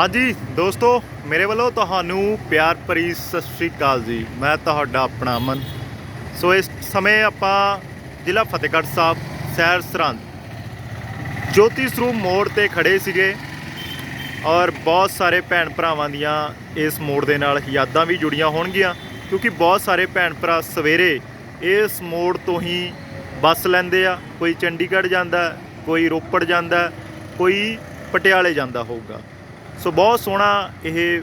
ਹਾਂਜੀ, ਦੋਸਤੋ, ਮੇਰੇ ਵੱਲੋਂ ਤੁਹਾਨੂੰ ਪਿਆਰ ਭਰੀ ਸਤਿ ਸ਼੍ਰੀ ਅਕਾਲ ਜੀ। ਮੈਂ ਤੁਹਾਡਾ ਆਪਣਾ ਅਮਨ। ਸੋ, ਇਸ ਸਮੇਂ ਆਪਾਂ ਜ਼ਿਲ੍ਹਾ ਫਤਿਹਗੜ੍ਹ ਸਾਹਿਬ ਸ਼ਹਿਰ ਸਰਹੰਦ, ਜੋਤੀ ਸਰੂਪ ਮੋੜ ਤੇ ਖੜੇ ਸੀਗੇ ਔਰ ਬਹੁਤ ਸਾਰੇ ਭੈਣ ਭਰਾਵਾਂ ਦੀਆਂ ਇਸ ਮੋੜ ਦੇ ਨਾਲ ਯਾਦਾਂ ਵੀ ਜੁੜੀਆਂ ਹੋਣਗੀਆਂ, ਕਿਉਂਕਿ ਬਹੁਤ ਸਾਰੇ ਭੈਣ ਭਰਾ ਸਵੇਰੇ ਇਸ ਮੋੜ ਤੋਂ ਹੀ ਬੱਸ ਲੈਂਦੇ ਆ, ਕੋਈ ਚੰਡੀਗੜ੍ਹ ਜਾਂਦਾ, ਕੋਈ ਰੋਪੜ ਜਾਂਦਾ, ਕੋਈ ਪਟਿਆਲੇ ਜਾਂਦਾ ਹੋਊਗਾ। ਸੋ ਬਹੁਤ ਸੋਹਣਾ ਇਹ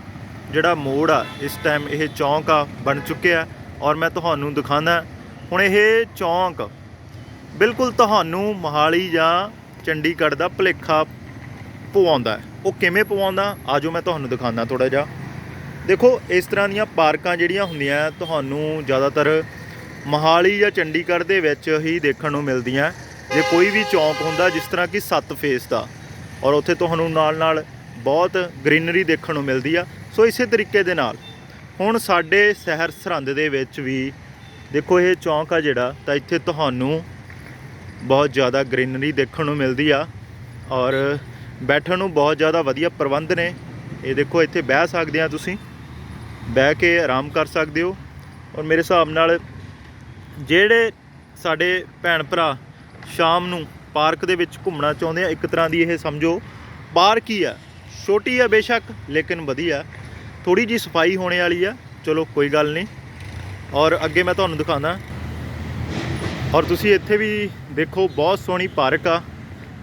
ਜਿਹੜਾ ਮੋੜ ਆ, ਇਸ ਟਾਈਮ ਇਹ ਚੌਂਕ ਆ, ਬਣ ਚੁੱਕਿਆ ਔਰ ਮੈਂ ਤੁਹਾਨੂੰ ਦਿਖਾਉਂਦਾ, ਹੁਣ ਇਹ ਚੌਂਕ ਬਿਲਕੁਲ ਤੁਹਾਨੂੰ ਮੋਹਾਲੀ ਜਾਂ ਚੰਡੀਗੜ੍ਹ ਦਾ ਭੁਲੇਖਾ ਪਵਾਉਂਦਾ ਉਹ ਕਿਵੇਂ ਪਵਾਉਂਦਾ, ਆਜੋ ਮੈਂ ਤੁਹਾਨੂੰ ਦਿਖਾਉਂਦਾ ਥੋੜਾ ਜਿਹਾ। ਦੇਖੋ, ਇਸ ਤਰ੍ਹਾਂ ਦੀਆਂ ਪਾਰਕਾਂ ਜਿਹੜੀਆਂ ਹੁੰਦੀਆਂ, ਤੁਹਾਨੂੰ ਜ਼ਿਆਦਾਤਰ ਮੋਹਾਲੀ ਜਾਂ ਚੰਡੀਗੜ੍ਹ ਦੇ ਵਿੱਚ ਹੀ ਦੇਖਣ ਨੂੰ ਮਿਲਦੀਆਂ। ਜੇ ਕੋਈ ਵੀ ਚੌਂਕ ਹੁੰਦਾ, ਜਿਸ ਤਰ੍ਹਾਂ ਕਿ ਸੱਤ ਫੇਸ ਦਾ, ਔਰ ਉੱਥੇ ਤੁਹਾਨੂੰ ਨਾਲ ਨਾਲ ਬਹੁਤ ਗ੍ਰੀਨਰੀ ਦੇਖਣ ਨੂੰ ਮਿਲਦੀ ਆ। ਸੋ ਇਸੇ ਤਰੀਕੇ ਦੇ ਨਾਲ ਹੁਣ ਸਾਡੇ ਸ਼ਹਿਰ ਸਰਹੰਦ ਦੇ ਵਿੱਚ ਵੀ ਦੇਖੋ ਇਹ ਚੌਂਕ ਆ ਜਿਹੜਾ, ਤਾਂ ਇੱਥੇ ਤੁਹਾਨੂੰ ਬਹੁਤ ਜ਼ਿਆਦਾ ਗ੍ਰੀਨਰੀ ਦੇਖਣ ਨੂੰ ਮਿਲਦੀ ਆ ਔਰ ਬੈਠਣ ਨੂੰ ਬਹੁਤ ਜ਼ਿਆਦਾ ਵਧੀਆ ਪ੍ਰਬੰਧ ਨੇ। ਇਹ ਦੇਖੋ ਇੱਥੇ ਬਹਿ ਸਕਦੇ ਆ ਤੁਸੀਂ, ਬਹਿ ਕੇ ਆਰਾਮ ਕਰ ਸਕਦੇ ਹੋ ਔਰ ਮੇਰੇ ਹਿਸਾਬ ਨਾਲ ਜਿਹੜੇ ਸਾਡੇ ਭੈਣ ਭਰਾ ਸ਼ਾਮ ਨੂੰ ਪਾਰਕ ਦੇ ਵਿੱਚ ਘੁੰਮਣਾ ਚਾਹੁੰਦੇ ਆ, ਇੱਕ ਤਰ੍ਹਾਂ ਦੀ ਇਹ ਸਮਝੋ ਪਾਰਕ ਹੀ ਆ ਛੋਟੀ ਆ ਬੇਸ਼ੱਕ, ਲੇਕਿਨ ਵਧੀਆ। ਥੋੜੀ ਜੀ ਸਫ਼ਾਈ ਹੋਣੇ ਵਾਲੀ ਆ। ਚਲੋ, ਕੋਈ ਗੱਲ ਨਹੀਂ। ਔਰ ਅੱਗੇ ਮੈਂ ਤੁਹਾਨੂੰ ਦਿਖਾਉਂਦਾ। ਔਰ ਤੁਸੀਂ ਇੱਥੇ ਵੀ ਦੇਖੋ, ਬਹੁਤ ਸੋਹਣੀ ਪਾਰਕ ਆ।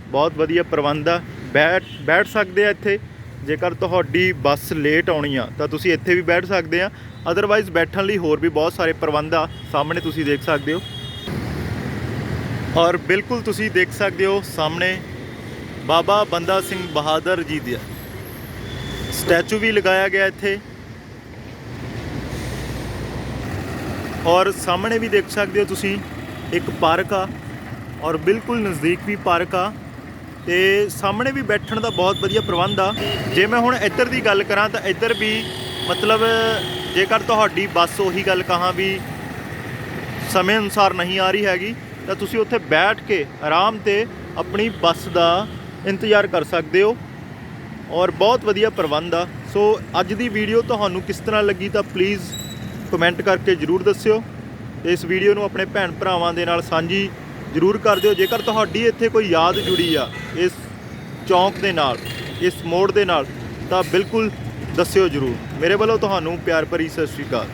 ਬਹੁਤ ਵਧੀਆ ਪ੍ਰਬੰਧ ਆ। ਬੈਠ ਬੈਠ ਸਕਦੇ ਆ ਇੱਥੇ। ਜੇਕਰ ਤੁਹਾਡੀ ਬੱਸ ਲੇਟ ਆਉਣੀ ਆ, ਤਾਂ ਤੁਸੀਂ ਇੱਥੇ ਵੀ ਬੈਠ ਸਕਦੇ ਆ। ਅਦਰਵਾਈਜ਼ ਬੈਠਣ ਲਈ ਹੋਰ ਵੀ ਬਹੁਤ ਸਾਰੇ ਪ੍ਰਬੰਧ ਆ। ਸਾਹਮਣੇ ਤੁਸੀਂ ਦੇਖ ਸਕਦੇ ਹੋ। ਔਰ ਬਿਲਕੁਲ ਤੁਸੀਂ ਦੇਖ ਸਕਦੇ ਹੋ ਸਾਹਮਣੇ ਬਾਬਾ ਬੰਦਾ ਸਿੰਘ ਬਹਾਦਰ ਜੀ ਦਾ। ਸਟੈਚੂ ਵੀ ਲਗਾਇਆ ਗਿਆ ਇੱਥੇ। ਔਰ ਸਾਹਮਣੇ ਵੀ ਦੇਖ ਸਕਦੇ ਹੋ ਤੁਸੀਂ, ਇੱਕ ਪਾਰਕ ਆ, ਔਰ ਬਿਲਕੁਲ ਨਜ਼ਦੀਕ ਵੀ ਪਾਰਕ ਆ। ਤੇ ਸਾਹਮਣੇ ਵੀ ਬੈਠਣ ਦਾ ਬਹੁਤ ਵਧੀਆ ਪ੍ਰਬੰਧ ਆ। ਜੇ ਮੈਂ ਹੁਣ ਇੱਧਰ ਦੀ ਗੱਲ ਕਰਾਂ ਤਾਂ ਇੱਧਰ ਵੀ ਮਤਲਬ ਜੇਕਰ ਤੁਹਾਡੀ ਬੱਸ ਉਹੀ ਗੱਲ ਕਹਾਂ ਵੀ ਸਮੇਂ ਅਨੁਸਾਰ ਨਹੀਂ ਆ ਰਹੀ ਹੈਗੀ, ਤਾਂ ਤੁਸੀਂ ਉੱਥੇ ਬੈਠ ਕੇ ਆਰਾਮ ਤੇ ਆਪਣੀ ਬੱਸ ਦਾ ਇੰਤਜ਼ਾਰ ਕਰ ਸਕਦੇ ਹੋ। ਔਰ ਬਹੁਤ ਵਧੀਆ ਪ੍ਰਬੰਧ ਆ। ਸੋ ਅੱਜ ਦੀ ਵੀਡੀਓ ਤੁਹਾਨੂੰ ਕਿਸ ਤਰ੍ਹਾਂ ਲੱਗੀ ਤਾਂ ਪਲੀਜ਼ ਕਮੈਂਟ ਕਰਕੇ ਜਰੂਰ ਦੱਸਿਓ। ਤੇ ਇਸ ਵੀਡੀਓ ਨੂੰ ਆਪਣੇ ਭੈਣ ਭਰਾਵਾਂ ਦੇ ਨਾਲ ਸਾਂਝੀ ਜਰੂਰ ਕਰ ਦਿਓ। ਜੇਕਰ ਤੁਹਾਡੀ ਇੱਥੇ ਕੋਈ ਯਾਦ ਜੁੜੀ ਆ ਇਸ ਚੌਂਕ ਦੇ ਨਾਲ, ਇਸ ਮੋੜ ਦੇ ਨਾਲ, ਤਾਂ ਬਿਲਕੁਲ ਦੱਸਿਓ ਜਰੂਰ। ਮੇਰੇ ਵੱਲੋਂ ਤੁਹਾਨੂੰ ਪਿਆਰ ਭਰੀ ਸਤਿ ਸ਼੍ਰੀ ਅਕਾਲ।